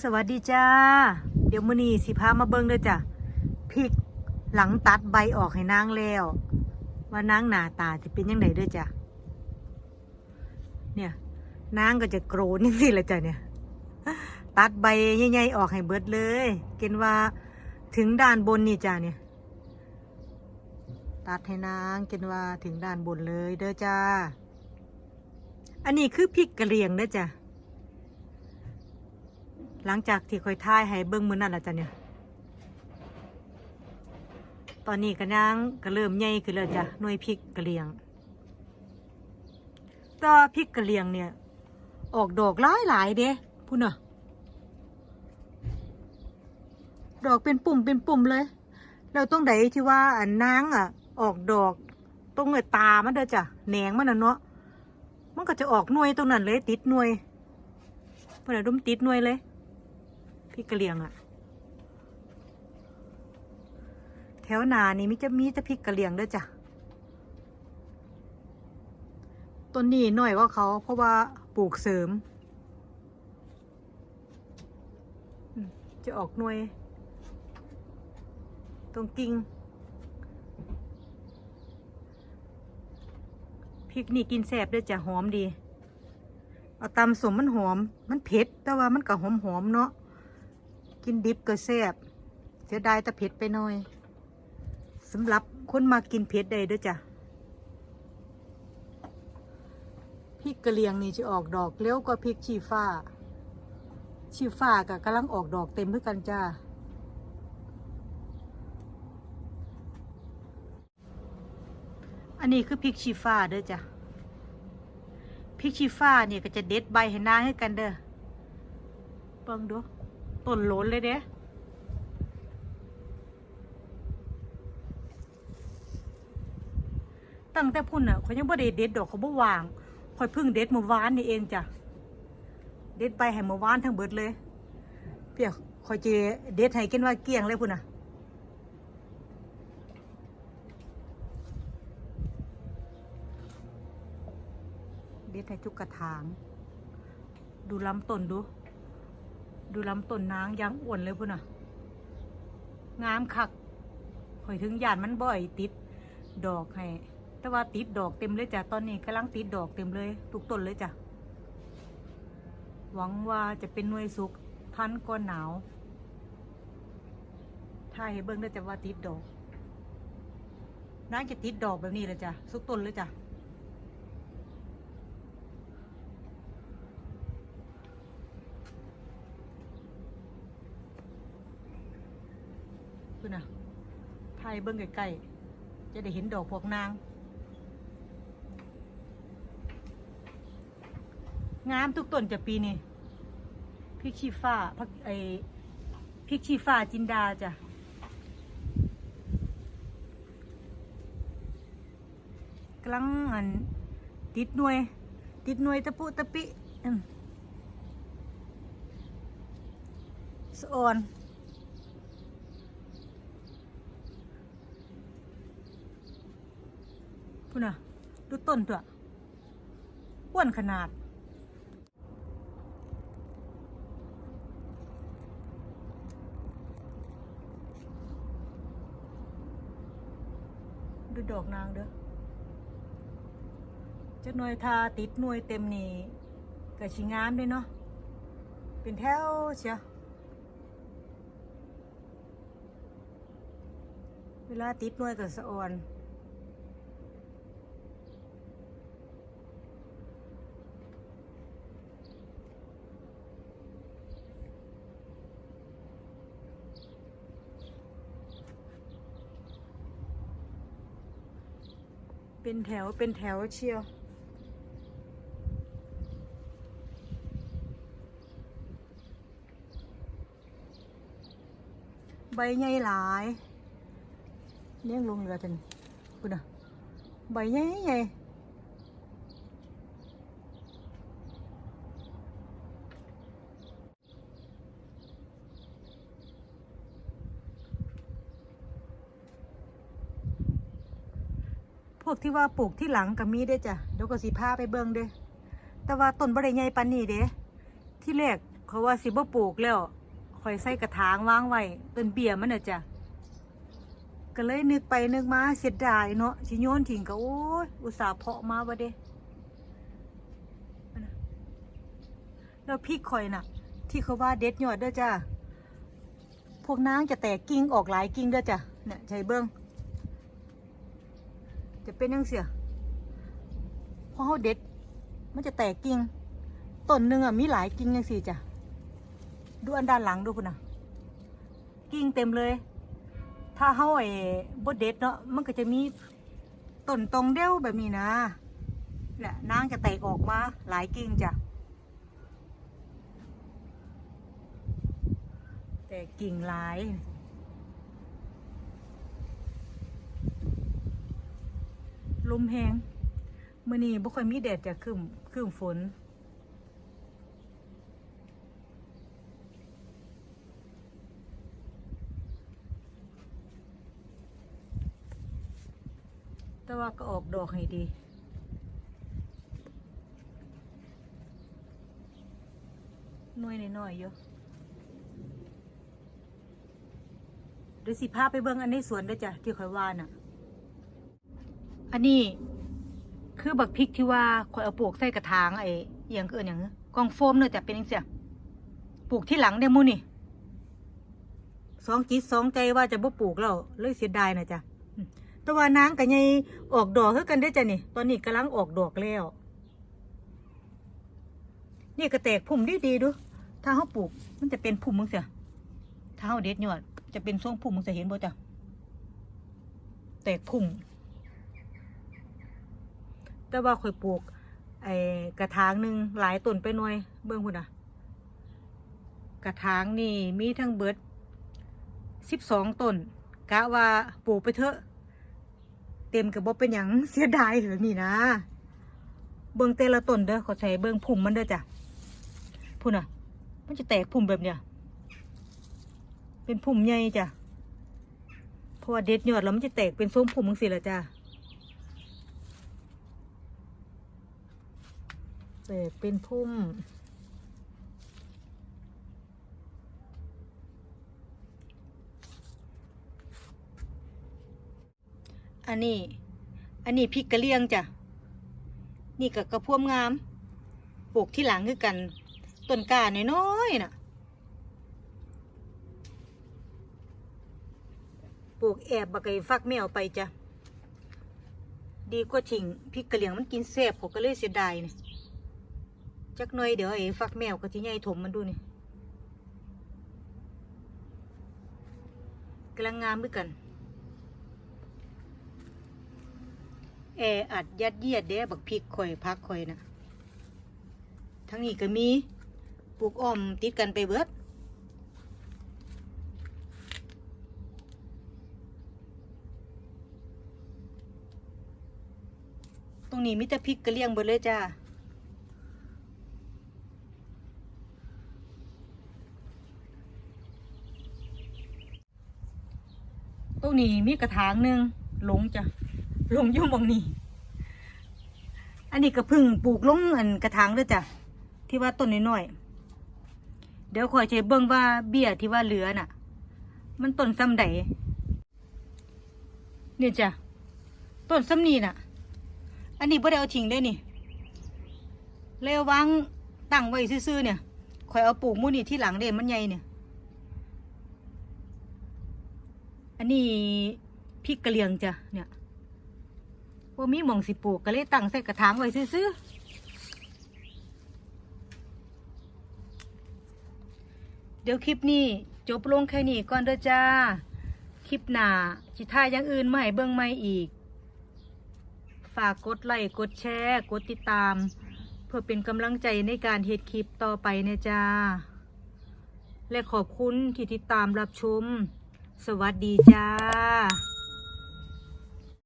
สวัสดีจ้า เดี๋ยวมื้อนี้สิพามาเบิ่งเด้อจ้ะพริกหลังตัดใบออกให้นางแล้ว ว่านางหน้าตาจะเป็นยังไงเด้อจ้ะเนี่ยนางก็จะโกรนจังซี่ละจ้ะเนี่ย ตัดใบใหญ่ๆออกให้เบิดเลยเกณฑ์ว่าถึงด้านบนนี่จ้ะเนี่ย ตัดให้นางเกณฑ์ว่าถึงด้านบนเลยเด้อจ้า อันนี้คือพริกกะเหรี่ยงเด้อจ้ะ หลังจากที่คอยท่ายให้เบิ้งมือนั่นและจ้ะเนี่ย ตอนนี้ก็นางก็เริ่มใหญ่ขึ้นแล้วจ้ะหน่วยพริกกระเหรี่ยงต่อพริกกระเหรี่ยงเนี่ย ออกดอกหลายหลายเด้พูดน่ะดอกเป็นปุ่มเป็นปุ่มเลยแล้วตรงไหนที่ว่าอันนางอะ ออกดอกตรงเงยตามันเด้อจ้ะแหนงมันน่ะเนาะมันก็จะออกหน่วยตรงนั้นเลยติดหน่วยพื่อนดุมติดหน่วยเลย พี่กะเหลียงอะแถวนานี่มิจะมีแต่พริกกะเหลียงเด้อจ้ะต้นนี้น้อยกว่าเขาเพราะว่าปลูกเสริม จะออกหน่วย ตรงกิ่งพริกนี่กินแซ่บด้อจ้ะหอมดี เอาตำสมมันหอม มันเผ็ดแต่ว่ามันก็หอมหอมเนาะ กินดิบก็แซ่บเสียดายแต่เผ็ดไปหน่อยสำหรับคนมากินเผ็ดได้เด้วยจ้ะพริกกะเหรียงนี่จะออกดอกเร็วกว่าพริกชีฟ้า ชีฟ้าก็กำลังออกดอกเต็มเพื่อกันจ้าอันนี้คือพริกชีฟ้าเด้อจ้ะพริกชีฟ้าเนี่ยก็จะเด็ดใบให้หน้าให้กันเด้อเบิ่งดู ต้นโหลนเลยเด้ตั้งแต่พุ่นอะเขายังบ่ได้เด็ดดอกเขาบ่วางคอยพิ่งเด็ดเมื่อวานนี่เองจ้ะ เด็ดไปให้เมื่อวานทั้งเบิดเลย เพียคอยเจเด็ดให้กินว่าเกลี้ยงเลยพุ่นอะเด็ดให้ทุกกระถาง ดูลำต้นดู ดูลำต้นนางยางอ้วนเลยพุ่นอะ งามคักข่อยถึงหยานมันบ่อยติด ดอกให้ แต่ว่าติดดอกเต็มเลยจ้ะ ตอนนี้กำลังติดดอกเต็มเลย ทุกต้นเลยจ้ะ หวังว่าจะเป็นหน่วยสุกทันก่อนหนาวถ้าให้เบิ่งได้จะว่าติดดอกนางจะติดดอกแบบนี้เลยจ้ะทุกต้นเลยจ้ะ คือน่ะถ่ายเบิ้งใกล้ๆจะได้เห็นดอกพวกนาง งามทุกต้นจะปีนี้พริกชีฟ้าพักไอพริกชีฟ้าจินดาจ้ะกลังอันติดหน่วย ติดหน่วยตะปุตะปิอืมสะออน พุ่นน่ะ ดูต้นตัวอ้วนขนาด ดูดอกนางเด้อจะหน่วยทาติดหน่วยเต็มนี่ก็ชิงามด้วยเนาะ เป็นแถวเชียวเวลาติดหน่วยก็สะอ่อน เป็นแถวเป็นแถวเชียว ใบใหญ่หลายเลี้ยงลงเรือจนคุณอะใบใหญ่ใหญ่ พวกที่ว่าปลูกที่หลังก็มีได้จ้ะเดี๋ยวก็สีผ้าไปเบิ่งเด้แต่ว่าต้นบริใหญ่ปานนี้เด้ที่แรกเขาว่าสิบ่ปลูกแล้วข่อยใส่กระถางวางไว้ต้นเบี้ยมันน่ะจ้ะก็เลยนึกไปนึกมาเสียดายเนาะสิโยนทิ้งก็โอ้ยอุตส่าห์เพาะมาบ่เด้แล้วพริกข่อยน่ะ ที่เขาว่าเด็ดยอดเด้อจ้าพวกนางจะแตกกิ่งออกหลายกิ่งเด้อจ้ะเนี่ยใช้เบิ้ง จะเป็นยังเสียพอเขาเด็ด มันจะแตกกิ่งต้นหนึ่งอะมีหลายกิ่งยังสี่จ้ะดูอันด้านหลังดูคุณน่ะกิ่งเต็มเลย ถ้าเขาไอ้บดเด็ดเนาะมันก็จะมีต้นตรงเดียวแบบนี้นะเนี่ยนางจะแตกออกมาหลายกิ่งจ้ะแต่กิ่งหลาย ลมแหงมื่อนี้บ่ค่อยมีแดดจะครึมครึมฝน แต่ว่าก็ออกดอกให้ดีน่วยน้อยๆอยู่เดี๋ยวสิพาไปเบิ่งอันในสวนด้วยจ้ะที่ข่อยว่าน่ะ อันนี้ คือบักพริกที่ว่าข่อยเอาปลูกใส่กระถางไอ้เอียงเกินอย่างกองโฟมเนอะจ้ะเป็นจังเสียปลูกที่หลังเด้มูนี่สองจิตสองใจว่าจะบ่ปลูกแล้วเลยเสียดายนะจ้ะแต่ว่านางกับยายออกดอกคือกันได้จ้ะนี่ ตอนนี้กำลังออกดอกแล้ว นี่ก็แตกพุ่มดีดีดู ถ้าเขาปลูก มันจะเป็นพุ่มมึงเสียถ้าเขาเด็ดยอดจะเป็นทรงพุ่มมึงจะเห็นบ่จ้ะแตกพุ่ม แต่ว่าข่อยปลูกไอ้กระถางหนึ่งหลายต้นไปหน่อยเบิ่งพุ่นอะ กระถางนี่มีทั้งเบิดสิบสองต้นกะว่าปลูกไปเถอะเต็มกับบ่เป็นหยังเสียดายเหรอนี่นะ เบิ่งแต่ละต้นเด้อขอใช้เบิ่งพุ่มมันเด้อจ้ะพุ่นอะ มันจะแตกพุ่มแบบเนี้ยเป็นพุ่มใหญ่จ้ะเพราะว่าเด็ดยอดแล้วมันจะแตกเป็นทรงพุ่มมึงสิละจ้ะแต กเป็นพุ่ม อันนี้ อันนี้พริกกระเลียงจ้ะ นี่กับกระพวมงาม ปลูกที่หลังคือกัน ต้นกาน้อยๆน่ะ ปลูกแอบบักไก่ฟักไม่เอาไปจ้ะดีกว่าทิ้งพริกกระเหลียงมันกินแซ่บผมก็เลยเสียดายเนี่ย จักหน่อยเดี๋ยวไอ้ฟักแมวก็ที่ใหญ่ถมมันดูนี่กำลังงามด้วยกันแออัดยัดเยียดเด้บักพริกข่อยพักข่อยนะทั้งนี้ก็มีปลูกอ้อมติดกันไปเบิดตรงนี้มิต่พริกกระเลี้ยงเบิดเลยจ้า ตรง นี้มีกระถางหนึ่งหลงจ้ะหลงยุ่มองนี้อันนี้ก็เพึ่งปลูกลงอันกระถางเลยจ้ะที่ว่าต้นน้อยๆเดี๋ยวคอยใจเบิ่งว่าเบี้ยที่ว่าเหลือน่ะ มันต้นซ้ำใดเนี่ยจ้ะต้นซ้ำนี้น่ะ อันนี้บ่ได้เอาทิ้งเลยนี่เลยวางตั้งไว้ซื่อๆเนี่ยคอยเอาปลูกมูนี่ที่หลังเด้มันใหญ่เนี่ย อันนี้พริกกระเลียงจ้ะเนี่ยว่ามีหมองสิปลูกก็เลยตั้งใส่กระถางไว้ซื่อเดี๋ยวคลิปนี้จบลงแค่นี้ก่อนเด้อจ้า คลิปหน้าจิท่าอย่างอื่นมาให้เบิ่งใหม่อีก ฝากกดไลค์กดแชร์ กดติดตาม เพื่อเป็นกำลังใจในการเฮ็ดคลิปต่อไปนะจ้า และขอบคุณที่ติดตามรับชม สวัสดีจ้า